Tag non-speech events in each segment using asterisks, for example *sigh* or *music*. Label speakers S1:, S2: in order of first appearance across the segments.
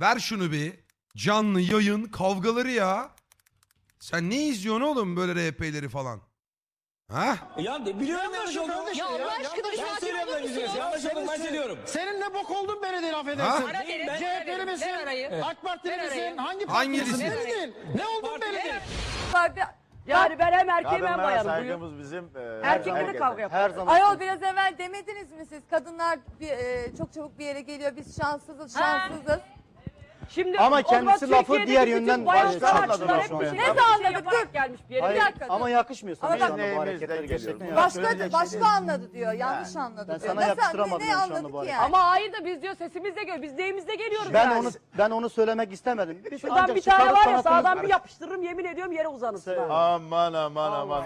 S1: Ver şunu bir. Canlı yayın kavgaları ya. Sen ne izliyorsun oğlum böyle RP'leri falan? Ha?
S2: Ya de biliyorum yanlış olduğunu.
S3: Ya Allah aşkına bir
S2: Ben
S3: sakin
S2: söylüyorum ben gidiyoruz.
S3: musunuz?
S2: Yanlış olduğunu ben söylüyorum.
S4: Senin ne bok oldun beni değil
S1: Ha?
S4: affedersin.
S3: Ara verin, ver
S4: CHP'li
S3: arayı,
S4: misin?
S3: ver arayı.
S4: AK Partili
S3: Ver
S4: misin?
S3: arayı.
S4: Hangi
S1: Hangisi?
S4: partilisin? Belli değil. Ne oldun belli değil.
S5: Yani ben hem erkeğim hem
S6: Kadınlara
S5: bayanım.
S6: Saygımız bizim e,
S5: Erkekle de
S6: herkese.
S5: kavga yapar.
S6: Her zaman.
S7: Ayol biraz evvel demediniz mi siz? Kadınlar bir, e, çok çabuk bir yere geliyor. Biz şanssızız, şanssızız.
S5: Şimdi
S6: Ama
S5: o zaman
S6: kendisi lafı
S5: Türkiye'deki
S6: diğer
S5: bütün
S6: yönden
S5: bayan
S6: başka
S5: sanatçılar
S6: anladılar
S5: hep
S6: şu
S5: bir
S6: an.
S5: şey
S7: Ne
S5: yaparak
S7: anladık?
S5: yaparak gelmiş bir yere.
S6: Hayır,
S5: Bir dakika.
S6: ama yakışmıyor sana
S7: Ama
S6: şu anda
S7: bak-
S6: bu hareketler gerçekten
S1: geliyorum.
S6: yakışmıyor.
S7: Başka başka anladı diyor. Yanlış anladı
S6: Ben
S7: diyor.
S6: sana
S7: Nasıl-
S6: yakıştıramadım
S7: ne,
S6: yani şu anda
S7: anladı
S6: bu
S7: ki
S6: hareketi.
S7: yani?
S5: Ama hayır da biz diyor sesimizle geliyoruz. Biz neyimizle geliyoruz
S6: Ben
S5: yani.
S6: onu ben onu söylemek istemedim. Biz
S5: Şuradan
S6: ancak
S5: bir tane
S6: çıkarıp
S5: var ya
S6: sanatımız-
S5: sağdan bir yapıştırırım yemin ediyorum yere uzanırsın. Ha.
S6: Aman aman aman.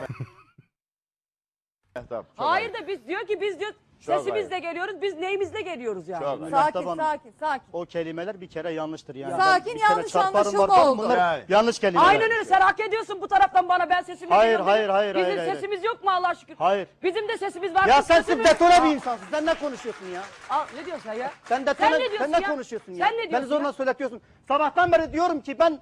S6: Tamam, çok
S5: Hayır da biz diyor ki biz diyor
S6: Çok
S5: sesimizle geliyoruz. Biz neyimizle geliyoruz yani.
S6: Çok ayıp.
S7: Sakin,
S6: Mustafa Hanım,
S7: sakin, sakin.
S6: O kelimeler bir kere yanlıştır yani.
S7: Sakin,
S6: Ben bir kere
S7: yanlış
S6: çarparım
S7: anlaşılma
S6: barbarım,
S7: oldu.
S6: Bunlar Yani. yanlış kelimeler.
S5: Aynen öyle sen hak ediyorsun bu taraftan bana ben sesimle
S6: Hayır,
S5: geliyorum.
S6: hayır, hayır,
S5: Bizim
S6: hayır, hayır.
S5: sesimiz yok mu Allah şükür?
S6: Hayır.
S5: Bizim de sesimiz var.
S6: Ya sen
S5: sesimiz-
S6: detone bir insansın. Sen ne konuşuyorsun ya?
S5: Aa, ne diyorsun sen ya?
S6: Sen de
S5: Sen ne diyorsun
S6: sen ne
S5: ya?
S6: konuşuyorsun ya?
S5: Sen ne
S6: Beni
S5: diyorsun
S6: zorla
S5: ya?
S6: söyletiyorsun. Sabahtan beri diyorum ki ben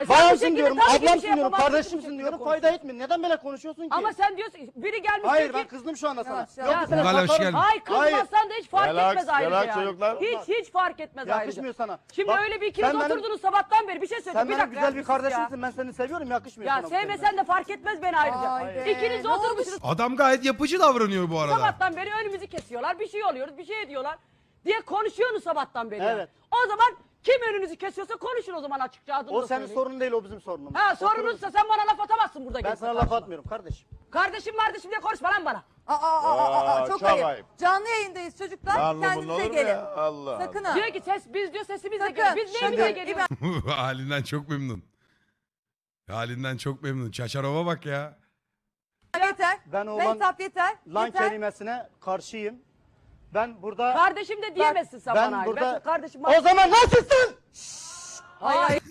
S5: E şekilde
S6: diyorum, ablamsın
S5: şey
S6: diyorum, kardeşimsin diyorum. Fayda etmiyor. Neden böyle konuşuyorsun ki?
S5: Ama sen diyorsun biri gelmiş
S6: Hayır
S5: diyor
S6: ben
S5: ki
S6: kızdım şu anda sana.
S7: Yavaş,
S6: Yok sene
S1: Hala hoş
S6: satarım.
S1: geldin.
S5: Ay kızmazsan da hiç fark
S6: Relax,
S5: etmez ayrıca
S6: relax
S5: yani.
S6: çocuklar.
S5: Hiç hiç fark etmez
S6: Yakışmıyor
S5: ayrıca.
S6: sana.
S5: Şimdi
S6: Bak,
S5: öyle bir ikiniz
S6: sen benim-
S5: oturdunuz sabahtan beri bir şey söyleyeyim.
S6: Sen
S5: bir
S6: benim
S5: dakika
S6: güzel bir
S5: ya, ya.
S6: kardeşimsin. Ben seni seviyorum. Yakışmıyor
S5: Ya
S6: sana bu
S5: sevmesen de fark etmez beni ayrıca.
S7: Haydi.
S5: İkiniz
S7: Ne
S5: oturmuşsunuz
S1: Adam gayet yapıcı davranıyor bu arada.
S5: sabahtan beri önümüzü kesiyorlar. Bir şey oluyoruz, bir şey ediyorlar diye konuşuyorsunuz sabahtan beri.
S6: Evet.
S5: O zaman kim önünüzü kesiyorsa konuşun o zaman açıkça adını
S6: O
S5: da
S6: senin
S5: söyleyin.
S6: sorunun değil o bizim sorunumuz.
S5: Ha sorunuzsa sen bana laf atamazsın burada.
S6: Ben
S5: gelip
S6: sana laf
S5: karşıma.
S6: atmıyorum kardeşim.
S5: Kardeşim kardeşim diye konuşma lan bana.
S7: Aa, aa, aa, aa, aa,
S6: Aa,
S7: çok,
S6: çok
S7: ayıp.
S6: ayıp.
S7: Canlı yayındayız çocuklar. Kendinize gelin.
S6: Allah.
S7: Sakın ha.
S5: Diyor ki ses biz diyor sesimizle
S7: Sakın.
S5: geliyoruz. Biz neyimizle
S7: Şimdi-
S5: geliyoruz?
S1: Halinden çok memnun. Halinden çok memnun. Çaçarova bak ya.
S7: yeter.
S6: Ben o lan,
S7: Mehtap yeter.
S6: lan
S7: yeter.
S6: kelimesine karşıyım. Ben burada...
S5: Kardeşim de diyemezsin sen
S6: ben
S5: bana.
S6: burada...
S5: Ben kardeşim
S6: O zaman nasılsın? *laughs*
S5: Hayır.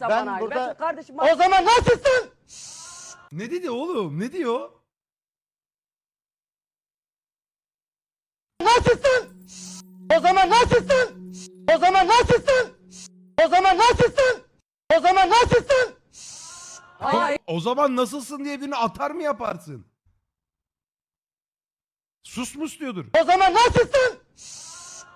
S6: Ben
S5: bana.
S6: burada-
S5: Ben kardeşim
S6: O zaman nasılsın?
S1: Ne dedi oğlum? Ne diyor?
S6: Nasılsın? O zaman nasılsın? O zaman nasılsın? O zaman nasılsın? O zaman nasılsın?
S5: Hayır.
S1: O zaman nasılsın diye birini atar mı yaparsın? Sus mus diyordur.
S6: O zaman nasılsın?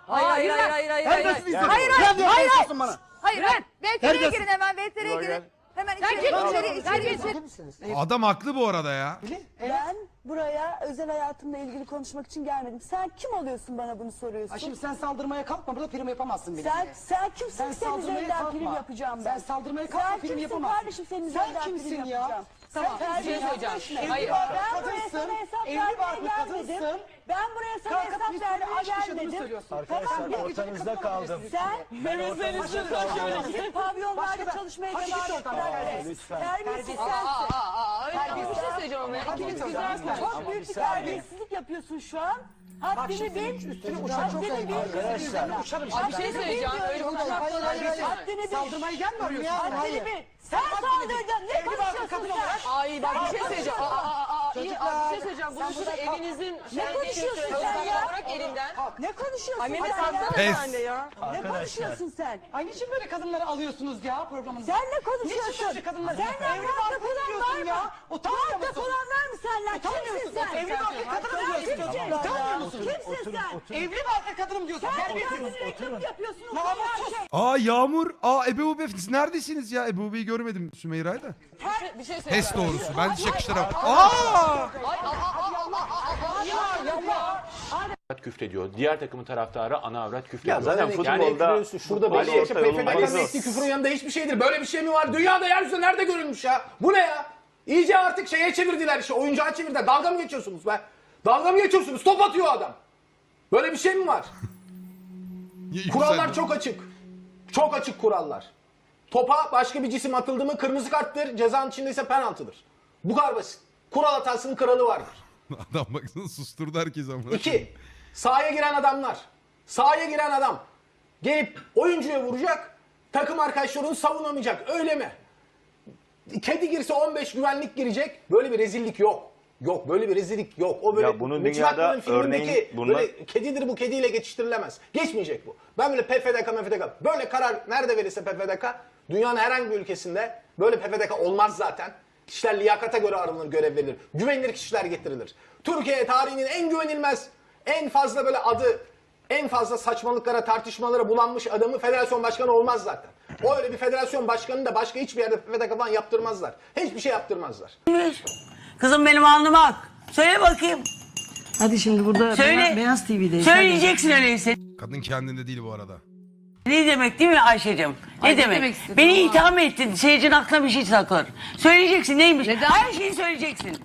S7: Hayır hayır hayır hayır hayır. hayır.
S6: Terbiyesiz
S7: Hayır
S6: hayır
S7: hayır.
S6: hayır. Hayır hayır. bana.
S7: Hayır. VTR'ye
S6: terbiyesiz.
S7: girin hemen VTR'ye
S6: Ulan
S7: girin. Hemen içeri
S5: git.
S7: içeri içeri içeri.
S1: Adam haklı bu arada ya.
S8: Ben buraya özel hayatımla ilgili konuşmak için gelmedim. Sen kim oluyorsun bana bunu soruyorsun?
S4: Ha, Şimdi sen saldırmaya kalkma burada prim yapamazsın benim.
S8: sen sen kimsin
S4: Sen
S8: senin
S4: saldırmaya
S8: üzerinden
S4: kalkma.
S8: prim yapacağım ben.
S4: Sen saldırmaya kalkma,
S8: Sen
S4: prim
S8: kimsin
S4: yapamazsın.
S8: kardeşim senin
S4: Sen
S8: üzerinden
S4: kimsin
S8: prim
S4: ya?
S8: yapacağım.
S4: Tamam,
S8: Sen
S4: bir şey söyleyeceğim. Evli
S8: Ben buraya
S4: kadınsın,
S8: sana hesap
S4: evli
S8: vermeye
S4: barklı
S8: gelmedim.
S4: kadınsın.
S8: Ben buraya sana
S4: Kalkıp
S8: hesap
S4: bir
S8: vermeye
S4: hiçbir şey
S8: gelmedim.
S4: söylüyorsun.
S8: Tamam mı?
S6: ortanızda kaldım.
S8: Sen Gidip pavyonlarda çalışmaya
S4: Hadi
S8: devam
S4: git
S8: et.
S4: oradan.
S8: Terbiyesiz Terbiyesiz sensin.
S5: Bir şey söyleyeceğim ama. İkiniz güzelsiniz.
S8: Çok büyük bir terbiyesizlik yapıyorsun şu an. Haddini bil.
S4: Üstüne uçan çok ayıp. Arkadaşlar. Uçarım.
S5: Abi bir şey söyleyeceğim. Öyle uçaklar
S8: Haddini bil.
S4: Saldırmaya gelme arıyorsun.
S8: Haddini bil. Sen saldıracaksın. Ne konuşuyorsun sen?
S5: Ay bak bir şey söyleyeceğim. Aa, aa, aa, abi bir şey söyleyeceğim. Bunu şurada evinizin
S8: Ne konuşuyorsun sen ya?
S5: bırak elinden.
S8: Ne konuşuyorsun
S5: Mehmet
S8: sen ya?
S1: Pes.
S5: sen de.
S8: Ne konuşuyorsun sen?
S4: Ay niçin böyle kadınları alıyorsunuz ya programınıza?
S8: Sen ne konuşuyorsun?
S4: Niçin böyle kadınları? Evli
S8: muhatap
S4: barklı
S8: olan var
S4: diyorsun
S8: mı?
S4: ya. Utanmıyor musun?
S8: olan var mı senle? Kimsin sen?
S4: Evli barklı kadını diyorsun. Utanmıyor musun?
S8: Kimsin sen?
S4: Evli barklı kadınım diyorsun.
S8: Sen kendini reklam yapıyorsun.
S1: Aa Yağmur. Aa Ebe Ube. Siz neredesiniz ya? Ebe Ube'yi görmedim Sümeyra'yı da.
S5: Bir şey söyleyeceğim.
S1: Pes doğrusu. Ben hiç yakıştıramam. Aa!
S9: Avrat küfrediyor. Diğer takımın taraftarı ana avrat küfrediyor.
S6: Ya zaten futbolda
S9: Yani
S2: Şurada böyle işte. PFDK'nın ettiği küfrün yanında hiçbir şeydir. Böyle bir şey mi var? Dünyada yeryüzünde nerede görülmüş ya? Bu ne ya? İyice artık şeye çevirdiler işte. Oyuncağa çevirdiler. Dalga mı geçiyorsunuz be? Dalga mı geçiyorsunuz? Top atıyor adam. Böyle bir şey mi var? *laughs* Kurallar çok açık. Çok açık kurallar. Topa başka bir cisim atıldı mı kırmızı karttır, cezanın içinde ise penaltıdır. Bu kadar basit. Kural hatasının kralı vardır. *laughs*
S1: Adam baksana susturdu herkes ama.
S2: İki, sahaya giren adamlar. Sahaya giren adam gelip oyuncuya vuracak, takım arkadaşlarını savunamayacak. Öyle mi? Kedi girse 15 güvenlik girecek. Böyle bir rezillik yok. Yok böyle bir rezillik yok. O böyle
S10: Ya bunun
S2: Mücver
S10: dünyada
S2: filmindeki
S10: örneğin bunlar-
S2: böyle kedidir bu kediyle geçiştirilemez. Geçmeyecek bu. Ben böyle PFDK MFDK böyle karar nerede verirse PFDK dünyanın herhangi bir ülkesinde böyle PFDK olmaz zaten. Kişiler liyakata göre aranır, görev verilir. Güvenilir kişiler getirilir. Türkiye tarihinin en güvenilmez, en fazla böyle adı, en fazla saçmalıklara, tartışmalara bulanmış adamı federasyon başkanı olmaz zaten. O öyle bir federasyon başkanını da başka hiçbir yerde PFDK falan yaptırmazlar. Hiçbir şey yaptırmazlar.
S11: Kızım benim alnıma ak. Söyle bakayım.
S12: Hadi şimdi burada
S11: Söyle.
S12: Beyaz TV'deyiz.
S11: Söyleyeceksin öyleyse.
S1: Kadın kendinde değil bu arada.
S11: Ne demek değil mi Ayşe'cim? Ne demek? Beni itham ettin. Seyircinin aklına bir şey takılır. Söyleyeceksin neymiş? Her şeyi söyleyeceksin.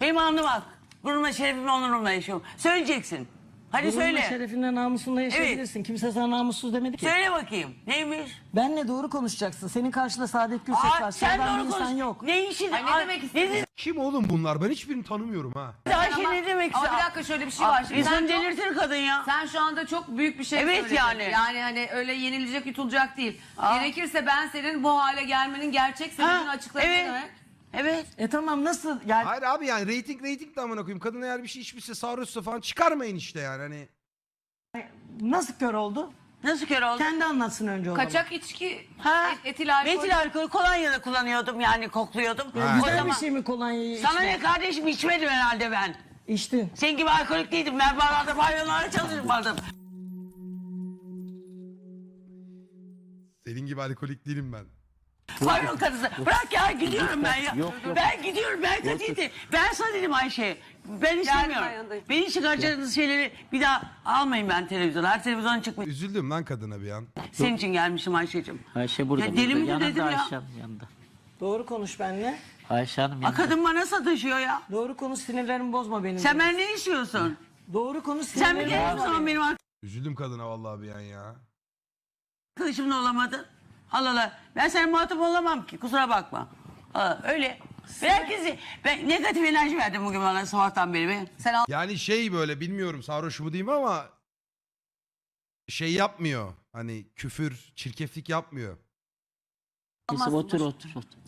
S11: Benim alnıma ak. Gururumla şerefimle onurumla yaşıyorum. Söyleyeceksin. Hadi
S12: Gururunla,
S11: söyle.
S12: şerefinle namusunla yaşayabilirsin. Kimse sana namussuz demedi ki.
S11: Söyle bakayım. Neymiş?
S12: Benle doğru konuşacaksın. Senin karşında Saadet Gürses
S11: Aa,
S12: var.
S11: sen
S12: Sıradan bir
S11: doğru
S12: insan
S11: konuş.
S12: yok.
S11: Ne işin?
S13: Ay, ne demek istedin?
S1: Kim oğlum bunlar? Ben hiçbirini tanımıyorum ha.
S11: Ayşe ne demek?
S13: Ama bir dakika şöyle bir şey var. Şimdi sen,
S11: İnsanı
S13: çok-
S11: delirtir kadın ya.
S13: sen şu anda çok büyük bir şey
S11: Evet
S13: söyledin.
S11: yani.
S13: Yani hani öyle yenilecek yutulacak değil.
S11: Aa.
S13: Gerekirse ben senin bu hale gelmenin gerçek sebebini
S11: Ha,
S13: açıklayabilirim.
S11: evet. Evet.
S12: E tamam nasıl? Yani
S1: Hayır abi yani reyting reyting de amına koyayım. Kadın eğer bir şey içmişse sarhoşsa falan çıkarmayın işte yani hani.
S12: nasıl kör oldu?
S11: Nasıl kör oldu?
S12: Kendi anlatsın önce o zaman.
S13: Kaçak içki,
S11: Ha?
S13: et- etil alkol.
S11: Metil alkol kolonya da kullanıyordum yani kokluyordum.
S1: Ha.
S11: O
S12: Güzel bir
S11: zaman-
S12: şey mi kolonyayı
S11: Sana
S12: içmek?
S11: ne kardeşim içmedim herhalde ben.
S12: İçtin.
S11: Senin gibi alkolik değildim. Ben barlarda pavyonlarda çalışmadım.
S1: Senin gibi alkolik değilim ben.
S11: Pavyon karısı. Bırak ya gidiyorum ben ya. Ben gidiyorum ben kötüydü. Ben sana dedim Ayşe. Ben istemiyorum.
S13: yanındayım.
S11: Beni çıkaracağınız şeyleri bir daha almayın ben televizyona. Her televizyona çıkmayın.
S1: Üzüldüm lan kadına bir an.
S11: Senin için gelmişim Ayşe'cim.
S14: Ayşe burada.
S11: Ya deli
S14: burada. yanında
S11: dedim ya?
S14: Ayşe Hanım yanında.
S12: Doğru konuş benimle.
S14: Ayşe Hanım
S11: A
S14: yanında.
S11: kadın bana sataşıyor ya.
S12: Doğru konuş sinirlerimi bozma benim.
S11: Sen ben ne istiyorsun?
S12: Doğru konuş
S11: Sen bir
S12: sinirlerimi
S11: kere o
S12: bozma.
S11: zaman benim
S1: Üzüldüm kadına vallahi bir an ya.
S11: arkadaşımla olamadın. Allah Allah. Ben senin muhatap olamam ki. Kusura bakma. Aa, öyle. Ben herkesi, ben negatif enerji verdim bugün bana sabahtan beri. be.
S13: Sen al-
S1: Yani şey böyle bilmiyorum sarhoş mu diyeyim ama şey yapmıyor. Hani küfür, çirkeflik yapmıyor.
S14: Kızım otur otur otur.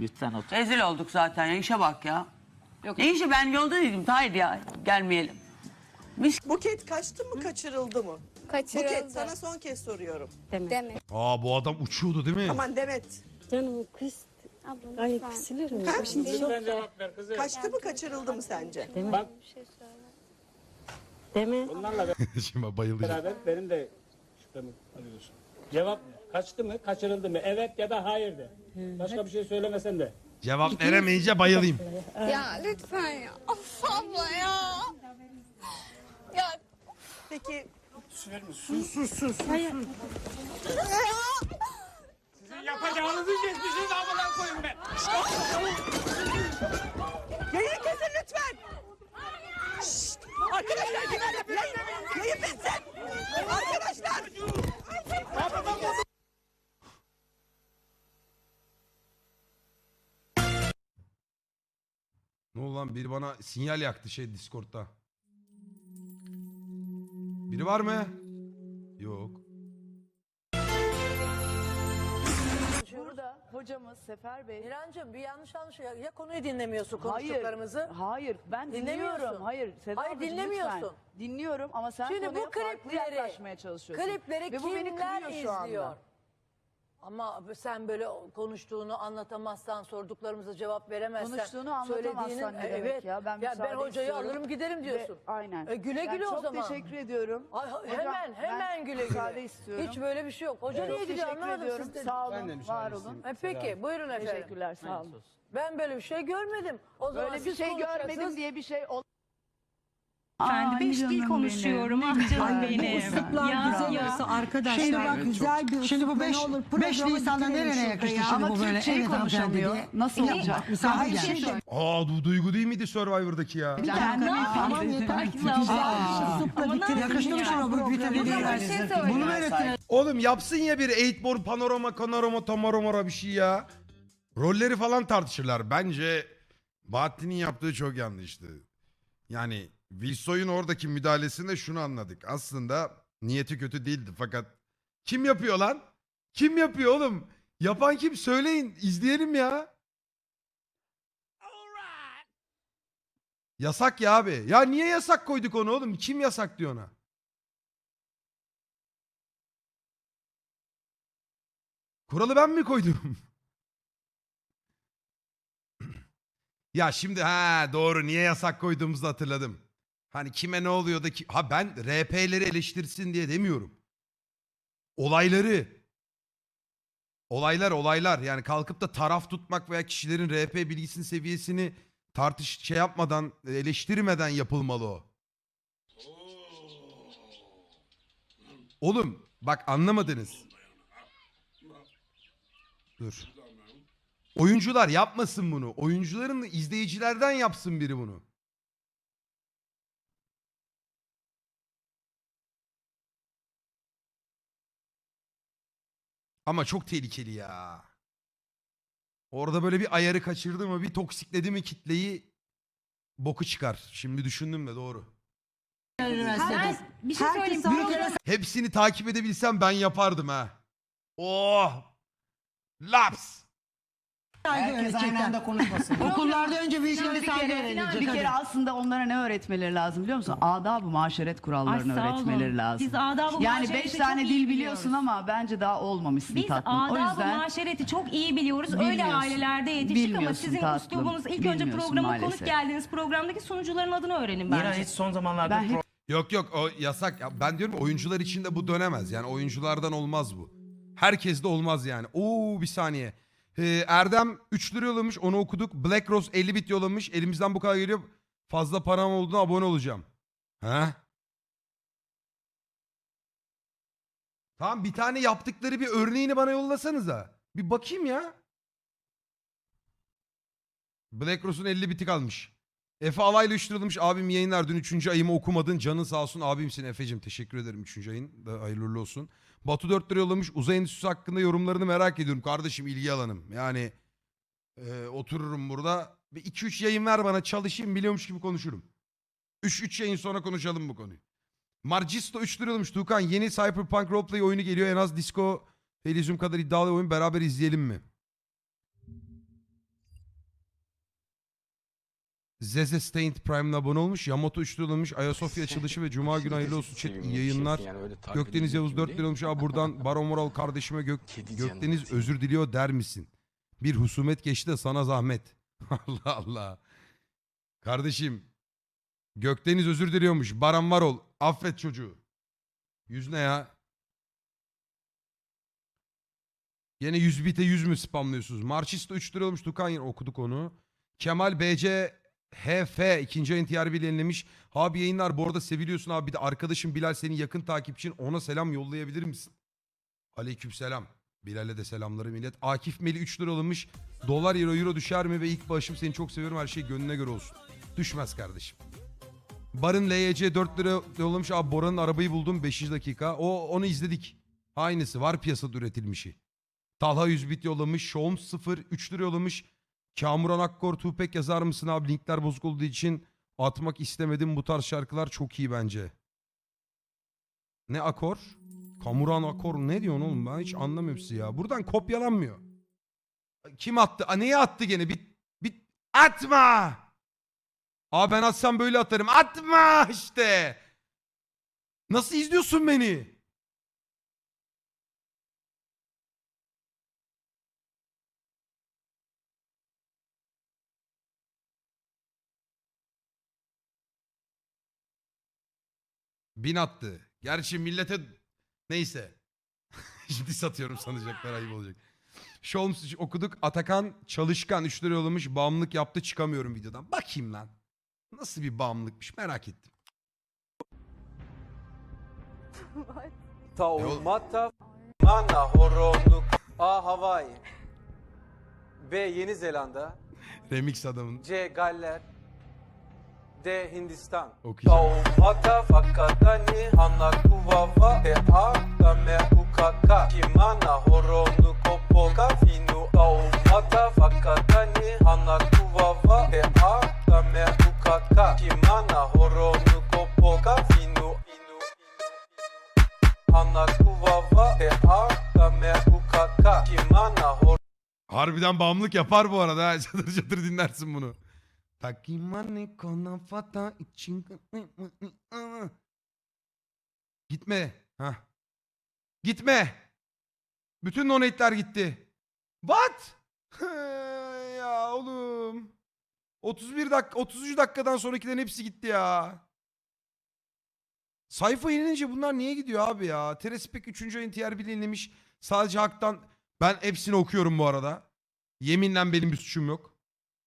S14: Lütfen otur.
S11: Rezil olduk zaten ya. İşe bak ya.
S13: Yok.
S11: Ne işi ben yolda dedim. Hayır ya gelmeyelim. Mis
S15: Buket kaçtı mı kaçırıldı mı? Buket
S7: Kaçırıldı.
S15: sana son kez soruyorum.
S7: Demek.
S1: Aa bu adam uçuyordu değil mi?
S15: Aman Demet.
S7: Canım kız. Abla Ay kısılırım.
S15: Ha? Kaçtı mı kaçırıldı mı sence?
S7: Deme. *laughs*
S1: Şimdi bayılacağım.
S6: benim de şüphemi arıyorsun. Cevap ne? Kaçtı mı, kaçırıldı mı? Evet ya da hayır de. Başka bir şey söylemesen de.
S1: Cevap veremeyince bayılayım.
S7: Ya lütfen ya. Of abla ya. Ya
S15: Peki
S6: Yapacağınızı geçmişiniz amına koyun be.
S15: yayın kesin lütfen. Şşt! Arkadaşlar dinle. Yayın, yayın bitsin. Arkadaşlar.
S1: Ne oldu lan biri bana sinyal yaktı şey Discord'da. Biri var mı? Yok.
S12: Burada hocamız Sefer Bey.
S11: İrancığım bir yanlış anlaşılıyor. Ya konuyu dinlemiyorsun
S12: Hayır, hayır ben
S11: Dinlemiyorsun.
S12: dinliyorum. Hayır, Seda
S11: Hayır,
S12: ablacığım,
S11: dinlemiyorsun.
S12: lütfen. Dinliyorum ama sen
S11: Şimdi
S12: konuya
S11: bu
S12: farklı
S11: klipleri-
S12: yaklaşmaya çalışıyorsun.
S11: Klipleri
S12: Ve bu beni
S11: kimler
S12: kırıyor şu anda.
S11: izliyor? Ama sen böyle konuştuğunu anlatamazsan, sorduklarımıza cevap veremezsen,
S12: Konuştuğunu anlatamazsan ne demek
S11: evet,
S12: ya? Ben
S11: ya ben
S12: müsaade
S11: hocayı
S12: istiyorum.
S11: alırım giderim diyorsun.
S12: Ve- aynen.
S11: E, güle
S12: Ben
S11: güle o
S12: çok
S11: zaman.
S12: teşekkür ediyorum.
S11: Ay,
S12: Hocam,
S11: hemen hemen
S12: ben
S11: güle güle.
S12: istiyorum.
S11: Hiç böyle bir şey yok. Hoca
S12: Çok
S11: niye gidiyor
S12: teşekkür
S11: anlamadım
S12: ediyorum.
S11: siz de.
S12: Sağ olun, var olun.
S11: E, peki buyurun efendim.
S12: Teşekkürler, sağ olun.
S11: Ben böyle bir şey görmedim. O zaman
S12: Böyle bir şey görmedim diye bir şey ol.
S8: Efendi beş dil konuşuyorum ah canım benim.
S12: güzel
S8: ya.
S15: arkadaşlar.
S8: Şimdi bak güzel bir
S15: Şimdi bu
S8: üslup.
S15: beş,
S8: Ne olur
S15: beş Nisan'da
S8: bitirelim
S15: nereye
S8: şurada
S15: yakıştı
S8: ya.
S15: şimdi
S8: Ama
S15: bu böyle?
S8: Türkçeyi
S15: Evet hanımefendi
S8: konuşamıyor.
S15: diye.
S8: Nasıl
S15: Ya,
S8: olacak?
S15: Misafir
S8: Hayır,
S15: geldi.
S8: şimdi-
S1: Aa du Duygu değil miydi Survivor'daki ya?
S15: Aman yeter. Güzel üslupla bitirelim. Yakıştırmış ama bu bitirelim. Bunu öğrettiler.
S1: Oğlum yapsın ya bir 8 panorama panorama tomaromara bir şey ya. Rolleri falan tartışırlar. Bence Bahattin'in yaptığı çok yanlıştı. Yani Wilsoy'un oradaki müdahalesinde şunu anladık. Aslında niyeti kötü değildi fakat kim yapıyor lan? Kim yapıyor oğlum? Yapan kim söyleyin izleyelim ya. Yasak ya abi. Ya niye yasak koyduk onu oğlum? Kim yasak diyor ona? Kuralı ben mi koydum? *clears throat* ya şimdi ha doğru niye yasak koyduğumuzu hatırladım. Hani kime ne oluyor da ki... Ha ben RP'leri eleştirsin diye demiyorum. Olayları. Olaylar olaylar yani kalkıp da taraf tutmak veya kişilerin RP bilgisinin seviyesini tartış şey yapmadan eleştirmeden yapılmalı o. Oğlum bak anlamadınız. Dur. Oyuncular yapmasın bunu. Oyuncuların izleyicilerden yapsın biri bunu. Ama çok tehlikeli ya. Orada böyle bir ayarı kaçırdı mı, bir toksikledi mi kitleyi boku çıkar. Şimdi düşündüm de doğru.
S15: Bir şey söyleyeyim.
S1: Hepsini takip edebilsem ben yapardım ha. Oh! Laps!
S15: Herkes aynı anda konuşmasın. *laughs* Okullarda önce büyükleri
S12: Bir
S15: saygı
S12: bir kere aslında onlara ne öğretmeleri lazım biliyor musun? Adab-ı maşeret kurallarını
S13: Ay, sağ olun.
S12: öğretmeleri lazım.
S13: Biz adab-ı
S12: yani
S13: maşereti
S12: beş
S13: çok
S12: tane
S13: iyi
S12: dil
S13: biliyoruz.
S12: biliyorsun ama bence daha olmamışsın
S13: Biz
S12: tatlım. O
S13: adab-ı
S12: yüzden
S13: maşereti çok iyi biliyoruz. Öyle
S12: Bilmiyorsun.
S13: ailelerde yetiştik ama
S12: Bilmiyorsun
S13: sizin
S12: tatlım.
S13: üslubunuz ilk önce
S12: Bilmiyorsun
S13: programa konuk
S12: maalesef.
S13: geldiğiniz programdaki sunucuların adını öğrenin bence.
S15: hiç son zamanlarda
S12: Ben hep-
S1: Yok yok o yasak. Ya ben diyorum oyuncular için de bu dönemez. Yani oyunculardan olmaz bu. Herkes de olmaz yani. Oo bir saniye. Ee, Erdem 3 lira yollamış onu okuduk. Black Rose 50 bit yollamış. Elimizden bu kadar geliyor. Fazla param olduğuna abone olacağım. Ha? Tamam bir tane yaptıkları bir örneğini bana yollasanıza. Bir bakayım ya. Black Rose'un 50 biti kalmış. Efe Alay'la 3 lira yollamış. Abim yayınlar dün 3. ayımı okumadın. Canın sağ olsun abimsin Efe'cim. Teşekkür ederim 3. ayın. Da hayırlı olsun. Batu 4 lira yollamış. Uzay endüstrisi hakkında yorumlarını merak ediyorum. Kardeşim ilgi alanım. Yani e, otururum burada. Bir 2-3 yayın ver bana çalışayım biliyormuş gibi konuşurum. 3-3 yayın sonra konuşalım bu konuyu. Margisto 3 lira yollamış. Tuğkan yeni Cyberpunk Roleplay oyunu geliyor. En az Disco Elysium kadar iddialı oyun. Beraber izleyelim mi? Zeze Stained Prime'la abone olmuş. Yamoto 3 lira yollamış. Ayasofya açılışı ve Cuma günü hayırlı olsun. Chat iyi yayınlar. Gökdeniz Yavuz 4 lira yollamış. Abi buradan *laughs* Baron Moral kardeşime Gök, Gökdeniz özür diliyor der misin? Bir husumet geçti de sana zahmet. *laughs* Allah Allah. Kardeşim Gökdeniz özür diliyormuş. Baran Varol affet çocuğu. Yüz ne ya? Yine 100 bite 100 mü spamlıyorsunuz? Marçisto 3 lira olmuş. Yine okuduk onu. Kemal BC HF ikinci ayın TRB yenilemiş. Abi yayınlar bu arada seviliyorsun abi. Bir de arkadaşım Bilal senin yakın takipçin. Ona selam yollayabilir misin? Aleyküm selam. Bilal'e de selamları millet. Akif Meli 3 lira alınmış. Dolar euro euro düşer mi? Ve ilk bağışım seni çok seviyorum. Her şey gönlüne göre olsun. Düşmez kardeşim. Barın LYC 4 lira yollamış. Abi Bora'nın arabayı buldum 5. dakika. O onu izledik. Aynısı var piyasada üretilmişi. Talha 100 bit yollamış. Şoms 0 3 lira yollamış. Kamuran Akkor Tupek yazar mısın abi? Linkler bozuk olduğu için atmak istemedim. Bu tarz şarkılar çok iyi bence. Ne akor? Kamuran akor ne diyorsun oğlum? Ben hiç anlamıyorum sizi ya. Buradan kopyalanmıyor. Kim attı? Aa, neyi attı gene? Bir, bir... Atma! Aa ben atsam böyle atarım. Atma işte. Nasıl izliyorsun beni? Bin attı. Gerçi millete neyse. *laughs* Şimdi satıyorum sanacaklar ayıp olacak. Sholmes okuduk. Atakan çalışkan 3 lira yollamış. Bağımlılık yaptı çıkamıyorum videodan. Bakayım lan. Nasıl bir bağımlılıkmış merak ettim.
S6: Taumata Mana Horonduk A. Hawaii B. Yeni Zelanda
S1: Remix adamın.
S6: C. Galler D. Hindistan
S1: Okuyacağım.
S6: Fakatani Hanakuvava Te Akame Ukaka Kimana Horonduk Opoka Finu Taumata Fakatani Hanakuvava Te Akame Ukaka Kimana Horonduk Opoka Finu Finu Hanakuvava Te Akame Ukaka Kimana
S1: Harbiden bağımlılık yapar bu arada. ha. *laughs* Çatır çatır dinlersin bunu. Takimane kona fata için Gitme. Ha. Gitme. Bütün donate'ler gitti. What? *laughs* ya oğlum. 31 dakika 33 dakikadan sonrakilerin hepsi gitti ya. Sayfa yenilince bunlar niye gidiyor abi ya? Terespek 3. ayın TR bilinlemiş. Sadece haktan ben hepsini okuyorum bu arada. Yeminle benim bir suçum yok.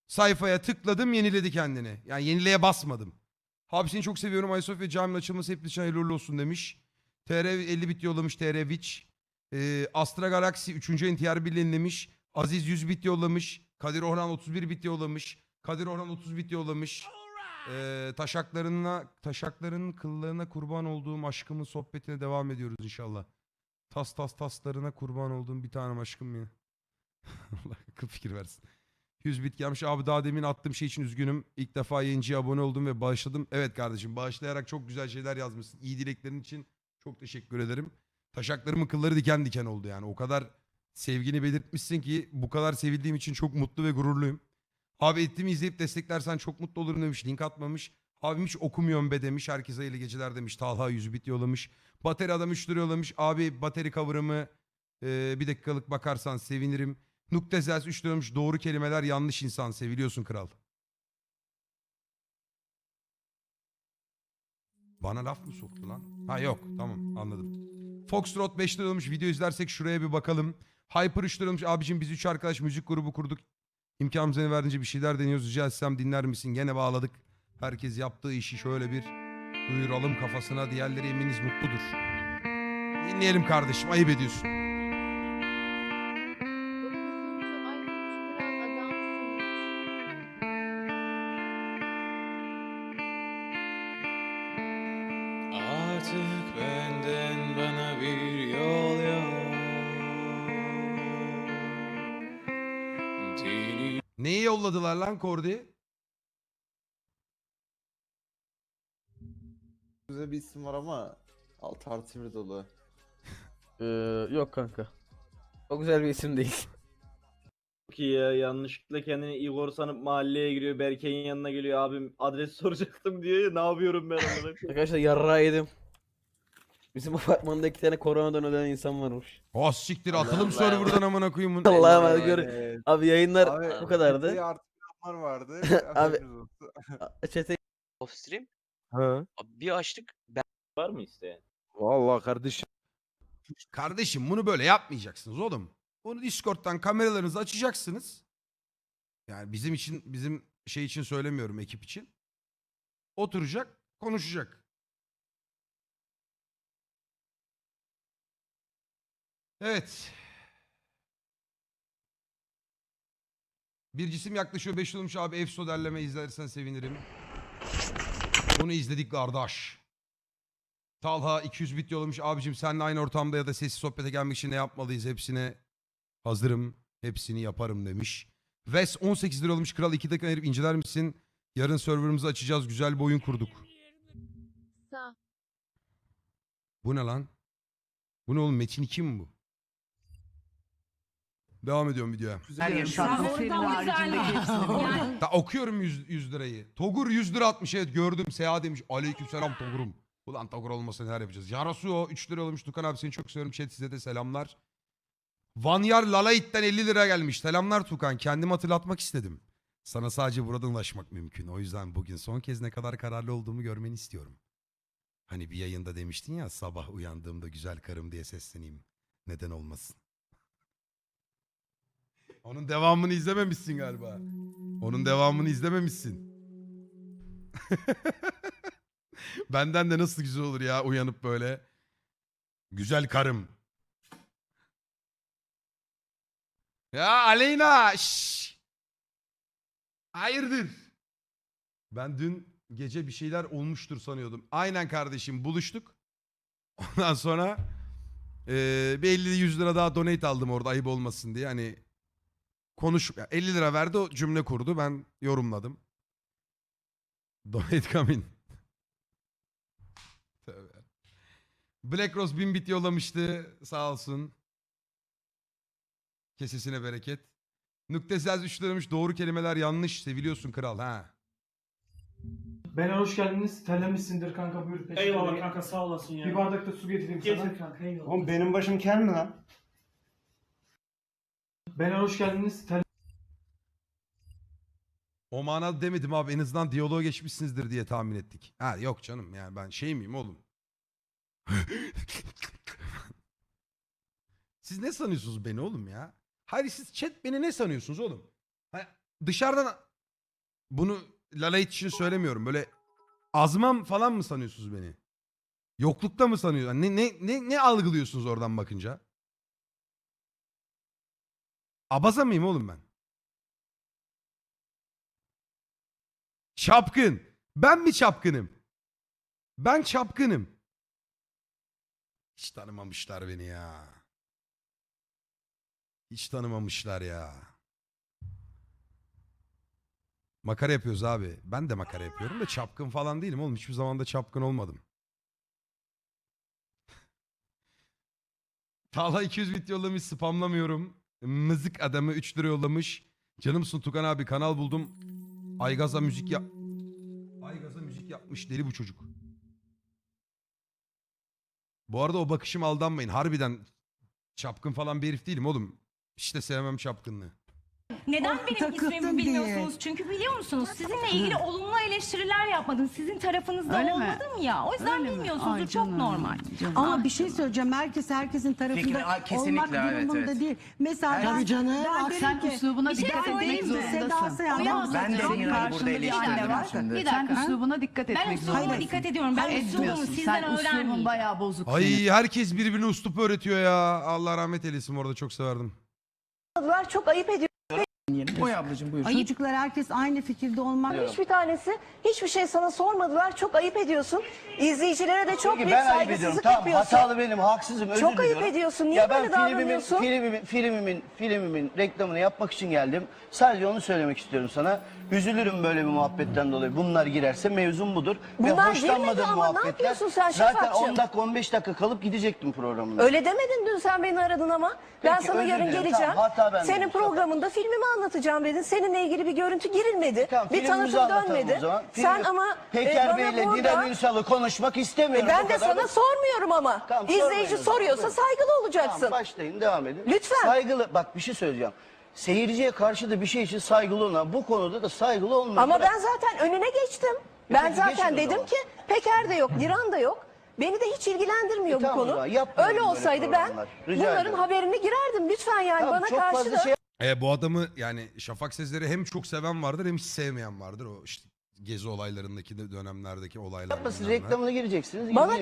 S1: Sayfaya tıkladım yeniledi kendini. Yani yenileye basmadım. Hapsini çok seviyorum. Ayasofya Camii'nin açılması hep için hayırlı uğurlu olsun demiş. TR 50 bit yollamış TR Witch. Ee, Astra Galaxy 3. ayın TR bilinlemiş. Aziz 100 bit yollamış. Kadir Orhan 31 bit yollamış. Kadir Orhan 30 bit yollamış. Ee, taşaklarına, taşakların kıllarına kurban olduğum aşkımın sohbetine devam ediyoruz inşallah. Tas tas taslarına kurban olduğum bir tanem aşkım ya. *laughs* Allah akıl fikir versin. 100 bit gelmiş. Abi daha demin attığım şey için üzgünüm. İlk defa yayıncıya abone oldum ve bağışladım. Evet kardeşim bağışlayarak çok güzel şeyler yazmışsın. İyi dileklerin için çok teşekkür ederim. Taşaklarımın kılları diken diken oldu yani. O kadar sevgini belirtmişsin ki bu kadar sevildiğim için çok mutlu ve gururluyum. Abi ettiğimi izleyip desteklersen çok mutlu olurum demiş. Link atmamış. Abim hiç okumuyorum be demiş. Herkese hayırlı geceler demiş. Talha 100 bit yollamış. Bateri adam 3 lira yollamış. Abi bateri cover'ımı e, bir dakikalık bakarsan sevinirim. Nuktezels 3 lira yollamış. Doğru kelimeler yanlış insan. Seviliyorsun kral. Bana laf mı soktu lan? Ha yok tamam anladım. Foxtrot 5 lira yollamış. Video izlersek şuraya bir bakalım. Hyper 3 lira yollamış. Abicim biz 3 arkadaş müzik grubu kurduk. İmkanımıza verdiğince bir şeyler deniyoruz. Rica etsem dinler misin? Gene bağladık. Herkes yaptığı işi şöyle bir duyuralım kafasına. Diğerleri eminiz mutludur. Dinleyelim kardeşim. Ayıp ediyorsun. Yolladılar lan Kordi?
S6: Güzel bir isim var ama alt artı bir dolu.
S10: Ee, yok kanka. Çok güzel bir isim değil.
S6: Çok iyi ya yanlışlıkla kendini Igor sanıp mahalleye giriyor. Berke'nin yanına geliyor abim adres soracaktım diyor ya ne yapıyorum ben amına
S10: Arkadaşlar yarrağı yedim. Bizim *laughs* apartmanda iki tane koronadan ölen insan varmış.
S1: Oh siktir atılım serverdan amına koyayım. *laughs*
S10: Allah'a emanet gör. Abi yayınlar bu kadardı.
S6: artı vardı. *laughs*
S10: Abi çete
S6: Off stream
S10: Ha.
S6: bir açtık. Ben... Var mı isteyen?
S10: Vallahi kardeşim.
S1: Kardeşim bunu böyle yapmayacaksınız oğlum. Bunu Discord'dan kameralarınızı açacaksınız. Yani bizim için bizim şey için söylemiyorum ekip için. Oturacak, konuşacak. Evet. Bir cisim yaklaşıyor 5 olmuş abi Efso derleme izlersen sevinirim. Bunu izledik kardeş. Talha 200 bit yollamış. Abicim seninle aynı ortamda ya da sessiz sohbete gelmek için ne yapmalıyız? Hepsine hazırım. Hepsini yaparım demiş. Wes 18 lira olmuş. Kral 2 dakika ayırıp inceler misin? Yarın serverımızı açacağız. Güzel bir oyun kurduk. Bu ne lan? Bu ne oğlum? Metin 2 mi bu? Devam ediyorum videoya.
S12: Her senin haricindeki hepsini. *laughs*
S1: Da okuyorum 100, 100 lirayı. Togur 100 lira atmış evet gördüm. Seha demiş. Aleykümselam Togur'um. Ulan Togur olmasa neler yapacağız. Yarasuo 3 lira olmuş. Tukan abi seni çok seviyorum. Chat size de selamlar. Vanyar Lalayit'ten 50 lira gelmiş. Selamlar Tukan. Kendimi hatırlatmak istedim. Sana sadece buradan ulaşmak mümkün. O yüzden bugün son kez ne kadar kararlı olduğumu görmeni istiyorum. Hani bir yayında demiştin ya sabah uyandığımda güzel karım diye sesleneyim. Neden olmasın? Onun devamını izlememişsin galiba. Onun devamını izlememişsin. *laughs* Benden de nasıl güzel olur ya uyanıp böyle. Güzel karım. Ya Aleyna. şşş! Hayırdır? Ben dün gece bir şeyler olmuştur sanıyordum. Aynen kardeşim buluştuk. Ondan sonra eee bir 50-100 lira daha donate aldım orada ayıp olmasın diye. Hani konuş 50 lira verdi o cümle kurdu ben yorumladım. *laughs* Donate coming. *laughs* Tövbe. Black Rose 1000 bit yollamıştı sağ olsun. Kesesine bereket. Nüktesel 3 liramış doğru kelimeler yanlış seviliyorsun kral ha.
S15: Ben hoş geldiniz. Terlemişsindir kanka buyur. Teşekkür
S16: Eyvallah kanka sağ olasın ya.
S15: Bir bardak da su getireyim sana.
S16: Getir kanka eyvallah.
S15: Oğlum benim başım kel mi lan? Ben hoş geldiniz.
S1: O manada demedim abi en azından diyaloğa geçmişsinizdir diye tahmin ettik. Ha yok canım yani ben şey miyim oğlum? *laughs* siz ne sanıyorsunuz beni oğlum ya? Hayır siz chat beni ne sanıyorsunuz oğlum? Ha, dışarıdan bunu Lalait için söylemiyorum böyle azmam falan mı sanıyorsunuz beni? Yoklukta mı sanıyorsunuz? Ne, ne, ne, ne algılıyorsunuz oradan bakınca? Abaza mıyım oğlum ben? Çapkın. Ben mi çapkınım? Ben çapkınım. Hiç tanımamışlar beni ya. Hiç tanımamışlar ya. Makara yapıyoruz abi. Ben de makara yapıyorum da çapkın falan değilim oğlum. Hiçbir zaman da çapkın olmadım. *laughs* Talha 200 bit yollamış spamlamıyorum. Mızık adamı 3 lira yollamış. Canımsın Tukan abi kanal buldum. Aygaz'a müzik yap... Aygaz'a müzik yapmış deli bu çocuk. Bu arada o bakışım aldanmayın. Harbiden çapkın falan bir herif değilim oğlum. İşte sevmem çapkınlığı.
S13: Neden
S15: Oh,
S13: benim
S15: takıldın
S13: ismimi
S15: diye.
S13: bilmiyorsunuz? Çünkü biliyor musunuz sizinle ilgili olumlu eleştiriler yapmadım. Sizin tarafınızda
S12: Öyle mi?
S13: olmadım ya. O yüzden
S12: Öyle mi?
S13: bilmiyorsunuzdur.
S12: Ay
S13: Çok
S12: canım,
S13: normal.
S12: canım.
S15: Ama bir şey söyleyeceğim. Herkes herkesin tarafında olmak durumunda değil. Mesela
S12: Tabii
S15: ben,
S12: canım.
S15: ben
S12: Bak
S15: derim
S12: sen
S15: ki,
S12: üslubuna
S13: bir şey
S12: dikkat etmek
S13: söyleyeyim mi?
S12: zorundasın.
S13: Ama
S15: ben de
S12: Senin karşında bir anne var.
S13: Bir
S12: Sen
S13: dakika.
S12: üslubuna dikkat
S13: Ben
S12: etmek
S13: üslubuma
S12: zorundasın.
S13: dikkat ediyorum. Ben üslubumu
S12: Etmiyorsun.
S13: sizden
S12: Sen üslubun
S13: öğrenmeyeyim.
S12: bayağı bozuk
S1: Ay herkes birbirine uslup öğretiyor ya. Allah rahmet eylesin orada çok severdim.
S17: Çok ayıp ediyor.
S16: Oy ablacığım buyur.
S15: Çocuklar herkes aynı fikirde olmak.
S17: Hiçbir tanesi hiçbir şey sana sormadılar. Çok ayıp ediyorsun. İzleyicilere de çok büyük
S16: ben ayıp ediyorum.
S17: saygısızlık
S16: Tamam
S17: yapıyorsun.
S16: hatalı benim haksızım özür
S17: Çok ayıp
S16: diliyorum.
S17: ediyorsun. Niye
S16: ya ben
S17: böyle
S16: filmimin,
S17: davranıyorsun?
S16: filmimin, filmimin, filmimin reklamını yapmak için geldim. Sadece onu söylemek istiyorum sana. Üzülürüm böyle bir muhabbetten dolayı. Bunlar girerse mevzum budur.
S17: Bunlar
S16: Ve hoşlanmadığım
S17: girmedi ama ne
S16: muhabbetler.
S17: yapıyorsun sen
S16: Zaten
S17: Şafakcığım?
S16: 10 dakika 15 dakika kalıp gidecektim programımda.
S17: Öyle demedin dün sen beni aradın ama. ben
S16: Peki,
S17: sana
S16: özür
S17: yarın
S16: dilerim.
S17: geleceğim.
S16: Tamam, hata bende.
S17: Senin programında filmimi anlatacağım dedin. Seninle ilgili bir görüntü girilmedi.
S16: Tamam,
S17: bir tanıtım dönmedi.
S16: zaman.
S17: Sen
S16: Film-
S17: ama e,
S16: Peker
S17: bana
S16: Bey'le
S17: burada...
S16: Didem Ünsal'ı konuşmak
S17: E,
S16: istemiyorum.
S17: ben
S16: O
S17: de sana
S16: basit.
S17: sormuyorum ama.
S16: Tamam,
S17: İzleyici soruyorsa
S16: Buyurun.
S17: saygılı olacaksın.
S16: Tamam başlayın devam edin.
S17: Lütfen.
S16: Saygılı bak bir şey söyleyeceğim. Seyirciye karşı da bir şey için saygılı olan bu konuda da saygılı olmayı
S17: Ama ben zaten önüne geçtim. Ben
S16: peki,
S17: zaten dedim ki Peker de yok, Diran da yok. Beni de hiç ilgilendirmiyor
S16: E,
S17: bu
S16: tamam
S17: konu. Öyle olsaydı ben bunların
S16: ederim.
S17: haberini girerdim lütfen yani
S16: Tamam,
S17: bana karşı da.
S16: şey
S1: E, bu adamı yani Şafak Sezer'i hem çok seven vardır hem hiç sevmeyen vardır. O işte gezi olaylarındaki de dönemlerdeki olaylar.
S16: yapmasın
S1: bilmem ne.
S16: reklamına gireceksiniz.
S17: Bana.